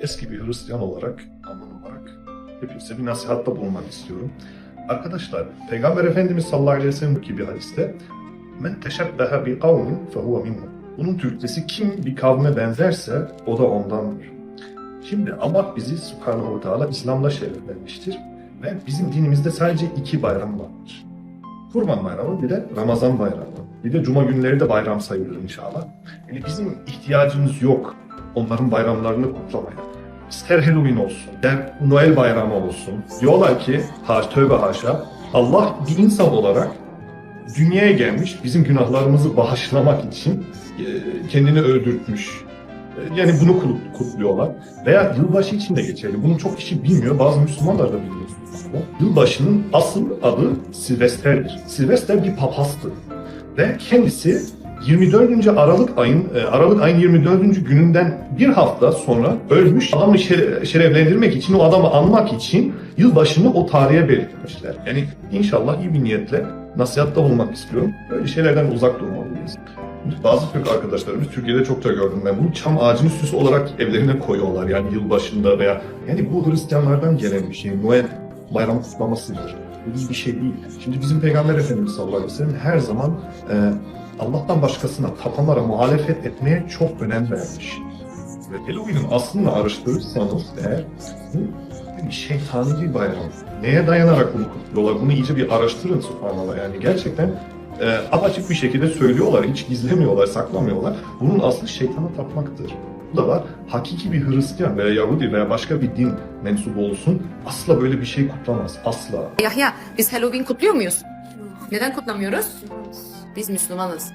eski bir Hristiyan olarak, Alman olarak hepinize bir nasihatta bulunmak istiyorum. Arkadaşlar, Peygamber Efendimiz sallallahu aleyhi ve sellem gibi hadiste Men teşebbehe bi kavmin fehuve minhum. Bunun Türkçesi kim bir kavme benzerse o da ondandır. Şimdi Allah bizi Subhanahu Teala İslam'la şereflenmiştir ve bizim dinimizde sadece iki bayram vardır. Kurban Bayramı bir de Ramazan Bayramı. Bir de Cuma günleri de bayram sayılır inşallah. Yani bizim ihtiyacımız yok onların bayramlarını kutlamaya. İster Halloween olsun, der Noel bayramı olsun. Diyorlar ki, haş, tövbe haşa, Allah bir insan olarak dünyaya gelmiş, bizim günahlarımızı bağışlamak için e, kendini öldürtmüş. E, Yani bunu kut- kutluyorlar. Veya yılbaşı için de geçerli. Bunu çok kişi bilmiyor. Bazı Müslümanlar da bilmiyor. Yılbaşının asıl adı Silvester'dir. Silvester bir papastı. Ve kendisi 24. Aralık ayın e, Aralık ayın 24. gününden bir hafta sonra ölmüş adamı şere- şereflendirmek için o adamı anmak için yılbaşını o tarihe belirtmişler. Yani inşallah iyi bir niyetle nasihatta bulunmak istiyorum. Böyle şeylerden uzak durmalıyız. Bazı Türk arkadaşlarımız Türkiye'de çok da gördüm ben bunu çam ağacını süs olarak evlerine koyuyorlar yani yılbaşında veya yani bu Hristiyanlardan gelen bir şey. Noel bayram kutlamasıdır. Bu bir şey değil. Şimdi bizim Peygamber Efendimiz sallallahu aleyhi ve sellem her zaman e, Allah'tan başkasına tapanlara muhalefet etmeye çok önem vermiş. Ve Halloween'in aslında araştırırsanız eğer bu bir şeytani bir bayram. Neye dayanarak bunu kutluyorlar? Bunu iyice bir araştırın subhanallah. Yani gerçekten e, apaçık bir şekilde söylüyorlar, hiç gizlemiyorlar, saklamıyorlar. Bunun aslı şeytana tapmaktır. Bu da var. Hakiki bir Hristiyan veya Yahudi veya başka bir din mensubu olsun asla böyle bir şey kutlamaz. Asla. Yahya biz Halloween kutluyor muyuz? Neden kutlamıyoruz? Biz Müslümanız.